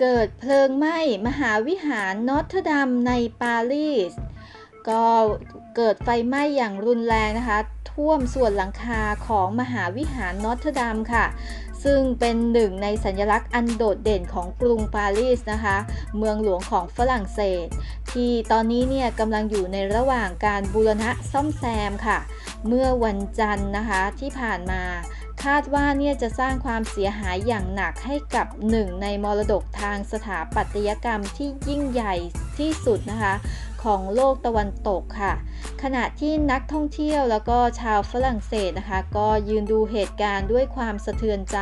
เกิดเพลิงไหม้มหาวิหารนอตเทอร์ดัมในปารีส ก็เกิดไฟไหม้อย่างรุนแรงนะคะ ท่วมส่วนหลังคาของมหาวิหารนอตเทอร์ดัมค่ะ ซึ่งเป็นหนึ่งในสัญลักษณ์อันโดดเด่นของกรุงปารีสนะคะ เมืองหลวงของฝรั่งเศส ที่ตอนนี้เนี่ยกำลังอยู่ในระหว่างการบูรณะซ่อมแซมค่ะ เมื่อวันจันทร์นะคะที่ผ่านมา คาดว่าเนี่ยจะสร้างความเสียหายอย่างหนักให้กับหนึ่งในมรดกทางสถาปัตยกรรมที่ยิ่งใหญ่ที่สุดนะคะ ของโลกตะวันตกค่ะ ขณะที่นักท่องเที่ยวแล้วก็ชาวฝรั่งเศสนะคะ ก็ยืนดูเหตุการณ์ด้วยความสะเทือนใจ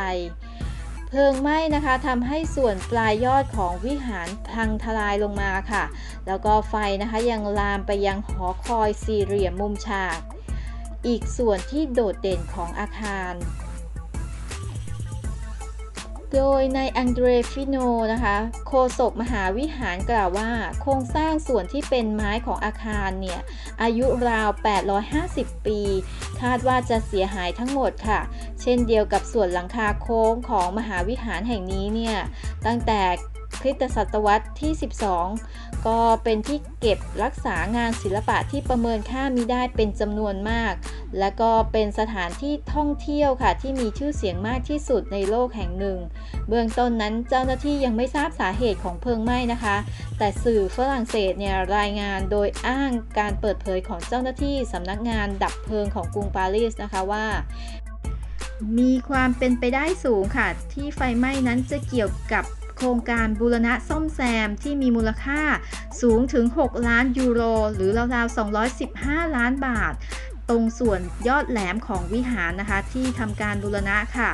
เพลิงไหม้นะคะทำให้ส่วนปลายยอดของวิหารพังทลายลงมาค่ะ แล้วก็ไฟนะคะยังลามไปยังหอคอยสี่เหลี่ยมมุมฉากอีกส่วนที่โดดเด่นของอาคาร โดยในอังเดรฟิโนนะคะโฆษกมหาวิหารกล่าวว่า โครงสร้างส่วนที่เป็นไม้ของอาคารเนี่ย อายุราว 850 ปี คาดว่าจะเสียหายทั้งหมดค่ะ เช่นเดียวกับส่วนหลังคาโค้งของมหาวิหารแห่งนี้เนี่ย ตั้งแต่ คริสตศตวรรษที่ 12 ก็เป็นที่เก็บรักษางานศิลปะที่ประเมินค่ามีได้เป็นจำนวนมาก และก็เป็นสถานที่ท่องเที่ยวค่ะ ที่มีชื่อเสียงมากที่สุดในโลกแห่งหนึ่ง เบื้องต้นนั้นเจ้าหน้าที่ยังไม่ทราบสาเหตุของเพลิงไหม้นะคะ แต่สื่อฝรั่งเศสเนี่ยรายงานโดยอ้างการเปิดเผยของเจ้าหน้าที่สำนักงานดับเพลิงของกรุงปารีสนะคะว่ามีความเป็นไปได้สูงค่ะ ที่ไฟไหม้นั้นจะเกี่ยวกับ โครงการบูรณะซ่อมแซมที่มีมูลค่าสูงถึง 6 ล้านยูโร หรือราวๆ 215 ล้านบาท ตรงส่วนยอดแหลมของวิหารนะคะที่ทำการบูรณะค่ะ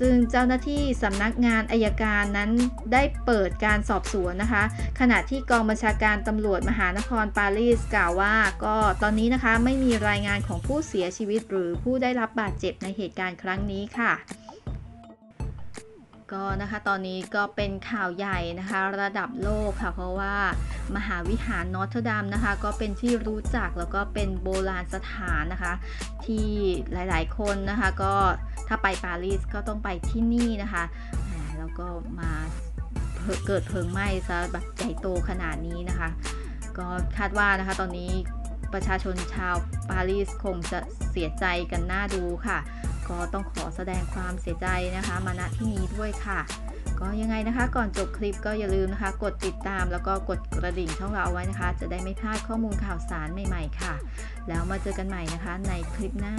ซึ่งเจ้าหน้าที่สำนักงานอายการนั้นได้เปิดการสอบสวนนะคะ ขณะที่กองบัญชาการตำรวจมหานครปารีสกล่าวว่า ก็ตอนนี้นะคะไม่มีรายงานของผู้เสียชีวิตหรือผู้ได้รับบาดเจ็บในเหตุการณ์ครั้งนี้ค่ะ ก็นะคะตอนนี้ก็เป็นข่าวใหญ่นะคะระดับโลกค่ะ เพราะว่ามหาวิหารนอตเทอร์ดัมนะคะ ก็เป็นที่รู้จักแล้วก็เป็นโบราณสถานนะคะ ที่หลายๆคนนะคะ ก็ถ้าไปปารีสก็ต้องไปที่นี่นะคะแหมแล้วก็มาเกิดเพลิงไหม้ซะแบบใหญ่โตขนาดนี้นะคะ ก็คาดว่านะคะตอนนี้ประชาชนชาวปารีสคงจะเสียใจกันน่าดูค่ะ ก็ต้องขอแสดงความเสียใจนะคะมาณที่นี้ด้วยค่ะ ก็ยังไงนะคะ ก่อนจบคลิปก็อย่าลืมนะคะ กดติดตามแล้วก็กดกระดิ่งช่องเราเอาไว้นะคะ จะได้ไม่พลาดข้อมูลข่าวสารใหม่ ๆ ค่ะ แล้วมาเจอกันใหม่นะคะในคลิปหน้า